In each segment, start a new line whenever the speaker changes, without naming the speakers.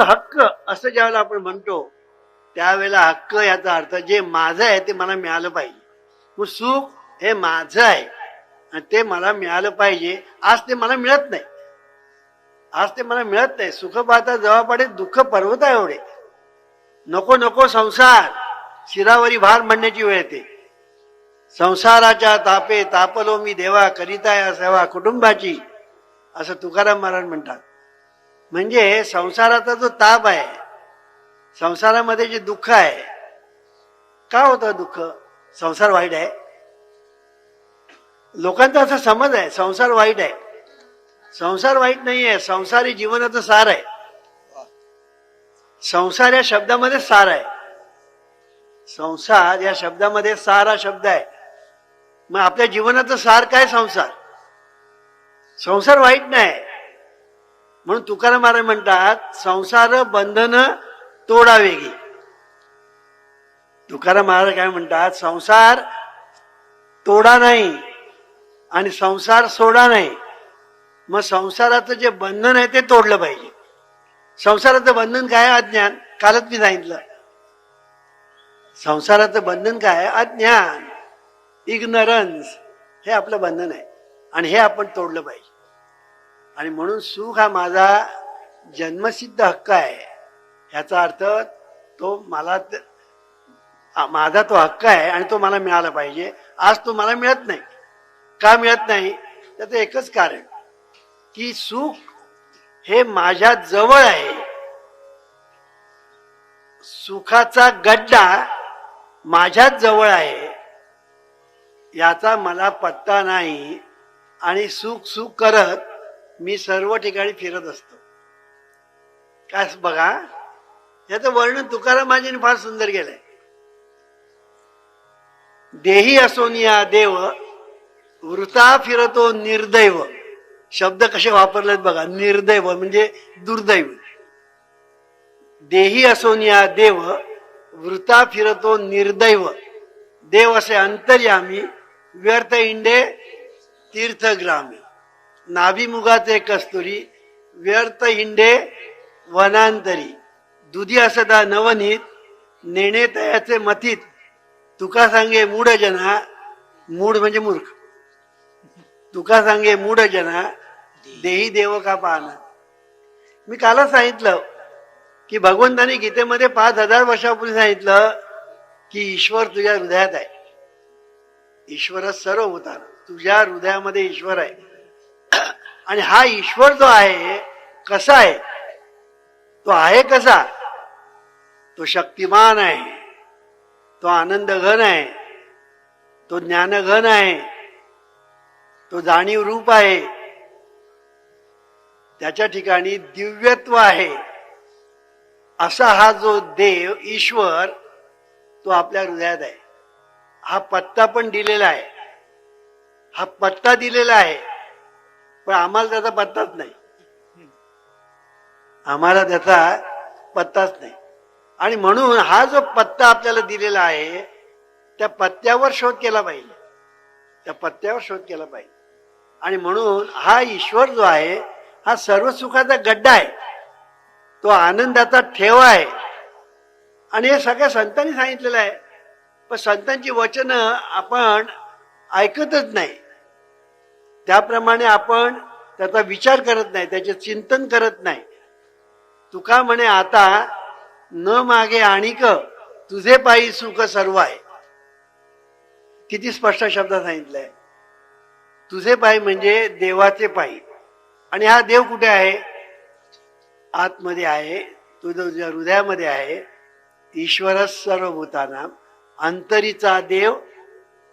हक्क असं ज्यावेळेला आपण म्हणतो त्यावेळेला हक्क याचा अर्थ जे माझं आहे ते मला मिळालं पाहिजे. मग सुख हे माझं आहे आणि ते मला मिळालं पाहिजे. आज ते मला मिळत नाही. आज ते मला मिळत नाही. सुख पाहता जवळ पडे दुःख पर्वत आहे एवढे. नको नको संसार. शिरावरी भार म्हणण्याची वेळ येते. संसाराच्या तापे तापलो मी देवा करिता या सेवा कुटुंबाची असं तुकाराम महाराज म्हणतात. म्हणजे संसाराचा जो ताप आहे संसारामध्ये जे दुःख आहे का होतं दुःख? संसार वाईट आहे. लोकांचा असा समज आहे संसार वाईट आहे. संसार वाईट नाही आहे संसार हे जीवनाचं सार आहे. संसार या शब्दामध्ये सार आहे. संसार या शब्दामध्ये सार हा शब्द आहे. मग आपल्या जीवनाचं सार काय संसार? संसार वाईट नाही. म्हणून तुकाराम महाराज म्हणतात संसार बंधन तोडावेगी. तुकाराम महाराज काय म्हणतात संसार तोडा नाही आणि संसार सोडा नाही. मग संसाराचं जे बंधन आहे ते तोडलं पाहिजे. संसाराचं बंधन काय आहे? अज्ञान? कालच मी सांगितलं. संसाराचं बंधन काय अज्ञान. इग्नरन्स हे आपलं बंधन आहे. आणि हे आपण तोडलं पाहिजे. आणि म्हणून सुख हा माझा जन्मसिद्ध हक्क आहे. ह्याचा अर्थ तो मला माझा तो हक्क आहे आणि तो मला मिळाला पाहिजे. आज तो मला मिळत नाही. का मिळत नाही? त्याचं एकच कारण की सुख हे माझ्या जवळ आहे. सुखाचा गड्डा माझ्याच जवळ आहे. याचा मला पत्ता नाही. आणि सुख सुख करत मी सर्व ठिकाणी फिरत असतो. काय बघा याचं वर्णन तुकाराम माझ्याने फार सुंदर केलंय. देही असोनिया देव वृता फिरतो निर्दैव. शब्द कसे वापरलेत बघा निर्दैव म्हणजे दुर्दैव. देही असोनिया देव वृता फिरतो निर्दैव. देव असे अंतर्यामी व्यर्थ इंडे तीर्थग्रामी. नाभिमुगाचे कस्तुरी व्यर्थ हिंडे वनांतरी. दुधी असदा नवनीत नेणे तयाचे मथित तुका सांगे मूढ जना मूढ म्हणजे मूर्ख. तुका सांगे मूढ जना देही देव का पाहना. मी कालच सांगितलं की भगवंतानी गीतेमध्ये पाच हजार वर्षापूर्वी सांगितलं की ईश्वर तुझ्या हृदयात आहे. ईश्वर सर्व होता तुझ्या हृदयामध्ये ईश्वर आहे. आणि हा ईश्वर जो आहे कसा आहे? तो आहे कसा? तो शक्तिमान आहे. तो आनंद घन आहे. तो ज्ञानघन आहे. तो जाणीव रूप आहे. त्याच्या ठिकाणी दिव्यत्व आहे. असा हा जो देव ईश्वर तो आपल्या हृदयात आहे. हा पत्ता पण दिलेला आहे. हा पत्ता दिलेला आहे. पण आम्हाला त्याचा पत्ताच नाही. आम्हाला त्याचा पत्ताच नाही. आणि म्हणून हा जो पत्ता आपल्याला दिलेला आहे त्या पत्त्यावर शोध केला पाहिजे. त्या पत्त्यावर शोध केला पाहिजे. आणि म्हणून हा ईश्वर जो आहे हा सर्व सुखाचा गड्डा आहे. तो आनंदाचा ठेवा आहे. आणि हे सगळ्या संतांनी सांगितलेलं आहे. पण संतांची वचनं आपण ऐकतच नाही. त्याप्रमाणे आपण त्याचा विचार करत नाही त्याचे चिंतन करत नाही. तुका म्हणे आता न मागे आणिक तुझे पायी सुख सर्व आहे. किती स्पष्ट शब्दात सांगितलंय. तुझे पायी म्हणजे देवाचे पायी. आणि हा देव कुठे आहे? आतमध्ये आहे. तुझ्या तुझ्या हृदयामध्ये आहे. ईश्वर सर्वभूताना अंतरीचा देव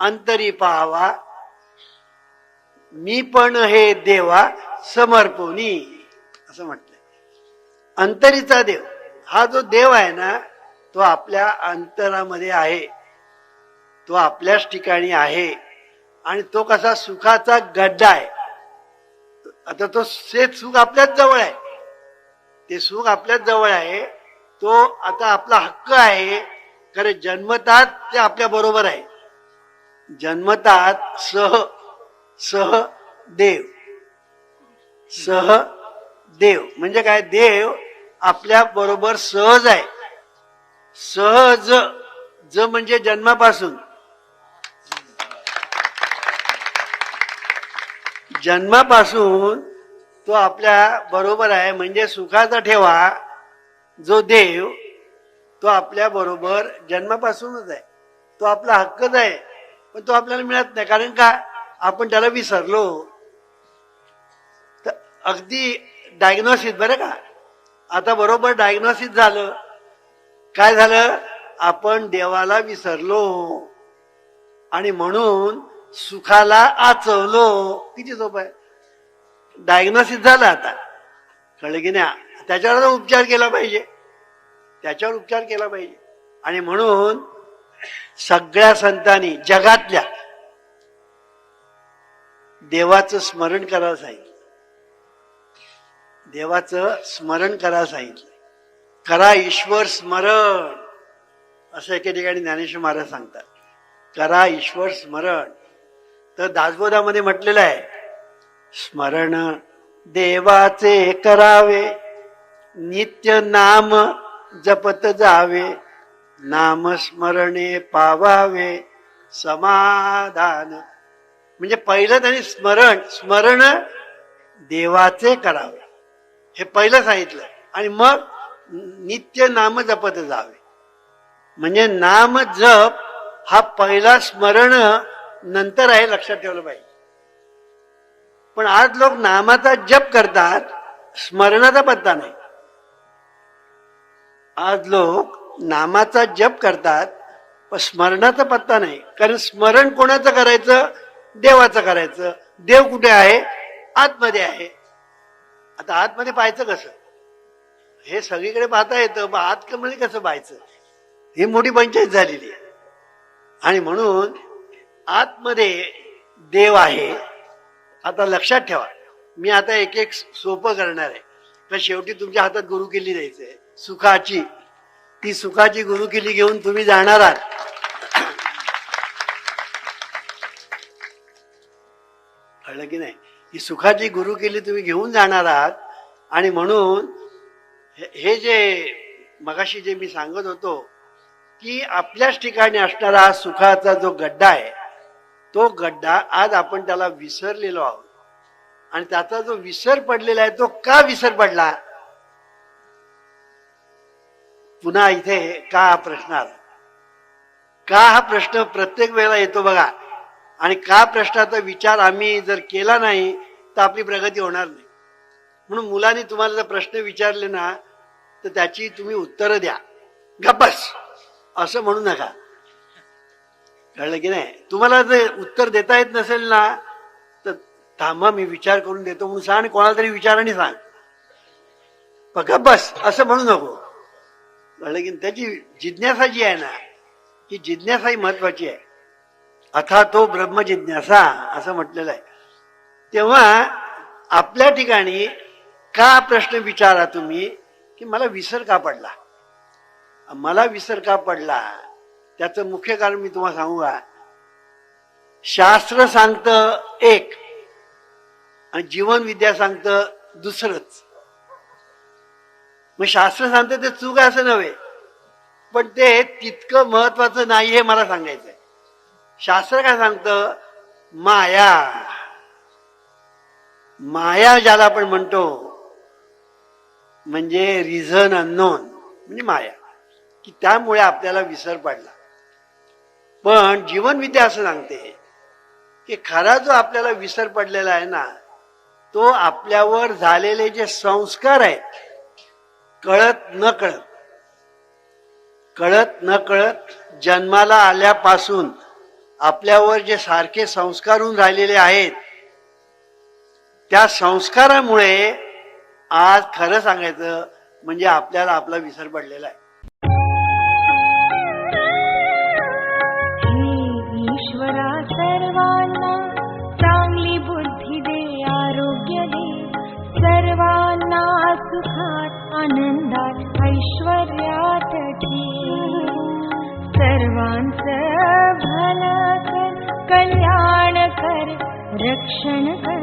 अंतरी पाहावा. मी पण हे देवा समर्पणी असं म्हटलंय. अंतरीचा देव हा जो देव आहे ना तो आपल्या अंतरामध्ये आहे. तो आपल्याच ठिकाणी आहे. आणि तो कसा सुखाचा गड्डा आहे. आता तो शेत सुख आपल्याच जवळ आहे. ते सुख आपल्याच जवळ आहे. तो आता आपला हक्क आहे. खरं जन्मतात ते आपल्या बरोबर आहे. जन्मतात सह सह देव सह देव म्हणजे काय? देव आपल्या बरोबर सहज आहे. सहज. ज म्हणजे जन्मापासून. जन्मापासून तो आपल्या बरोबर आहे. म्हणजे सुखाचा ठेवा. जो देव तो आपल्या बरोबर जन्मापासूनच आहे. तो आपला हक्कच आहे. पण तो आपल्याला मिळत नाही. कारण का? आपण त्याला विसरलो. तर अगदी डायग्नोसिस बरं का? आता बरोबर डायग्नोसिस झालं. काय झालं? आपण देवाला विसरलो. आणि म्हणून सुखाला आचवलो. किती सोपं आहे? डायग्नोसिस झालं आता. कळलं की नाही? त्याच्यावर उपचार केला पाहिजे. त्याच्यावर उपचार केला पाहिजे. आणि म्हणून सगळ्या संतांनी जगातल्या देवाचं स्मरण करायला सांगितलं. देवाचं स्मरण करायला सांगितलं. करा ईश्वर स्मरण. असं एके ठिकाणी ज्ञानेश्वर महाराज सांगतात. करा ईश्वर स्मरण. तर दासबोधामध्ये म्हटलेलं आहे स्मरण देवाचे करावे नित्य नाम जपत जावे नाम स्मरणे पावावे समाधान म्हणजे पहिलं त्यांनी स्मरण स्मरण देवाचे करावे. हे पहिलं सांगितलं. आणि मग नित्य नाम जपत जावे. म्हणजे नाम जप हा पहिला स्मरण नंतर आहे लक्षात ठेवलं पाहिजे. पण आज लोक नामाचा जप करतात स्मरणाचा पत्ता नाही. आज लोक नामाचा जप करतात पण स्मरणाचा पत्ता नाही. कारण स्मरण कोणाचं करायचं? देवाचं करायचं. देव कुठे आहे? आतमध्ये आहे. आता आतमध्ये पाहायचं कसं? हे सगळीकडे पाहता येतं आत म्हणजे कसं पाहायचं? ही मोठी पंचायत झालेली आहे. आणि म्हणून आतमध्ये देव आहे. आता लक्षात ठेवा. मी आता एक एक सोपं करणार आहे. तर शेवटी तुमच्या हातात गुरु केली आहे सुखाची. ती सुखाची गुरु केली घेऊन तुम्ही जाणार आहात. कळलं की नाही? ही सुखाची गुरु केली तुम्ही घेऊन जाणार आहात. आणि म्हणून हे- जे मगाशी जे मी सांगत होतो की आपल्याच ठिकाणी असणारा हा सुखाचा जो गड्डा आहे तो गड्डा आज आपण त्याला विसरलेलो आहोत. आणि त्याचा जो विसर पडलेला आहे तो का विसर पडला? पुन्हा इथे का हा प्रश्न आला? का हा प्रश्न प्रत्येक वेळेला येतो बघा? आणि का प्रश्नाचा विचार आम्ही जर केला नाही तर आपली प्रगती होणार नाही. म्हणून मुलांनी तुम्हाला जर प्रश्न विचारले ना तर त्याची तुम्ही उत्तरं द्या. गप्पस असं म्हणू नका. कळलं की नाही? तुम्हाला जर उत्तर देता येत नसेल ना तर थांबा मी विचार करून देतो. म्हणून सांग आणि कोणाला तरी विचाराने सांग. गप्पस असं म्हणू नको. कळलं की त्याची जिज्ञासा जी आहे ना ही जिज्ञासा ही महत्वाची आहे. अथा तो ब्रह्म जिज्ञासा असं म्हटलेलं आहे. तेव्हा आपल्या ठिकाणी का प्रश्न विचारा तुम्ही? की मला विसर का पडला? मला विसर का पडला? त्याचं मुख्य कारण मी तुम्हाला सांगू का? शास्त्र सांगतं एक आणि जीवन विद्या सांगतं दुसरंच. मग शास्त्र सांगतं ते चूक आहे असं नव्हे. पण ते तितकं महत्वाचं नाही हे मला सांगायचंय. शास्त्र काय सांगतं? माया. माया ज्याला आपण म्हणतो म्हणजे रिझन अननोन म्हणजे माया. की त्यामुळे आपल्याला विसर पडला. पण जीवनविद्या असं सांगते की खरा जो आपल्याला विसर पडलेला आहे ना तो आपल्यावर झालेले जे संस्कार आहेत कळत न कळत कळत न कळत जन्माला आल्यापासून आपल्यावर जे सारखे संस्कार होऊन राहिलेले आहेत त्या संस्कारामुळे आज खरं सांगायचं म्हणजे आपल्याला आपला विसर पडलेला आहे.
कल्याण कर रक्षण कर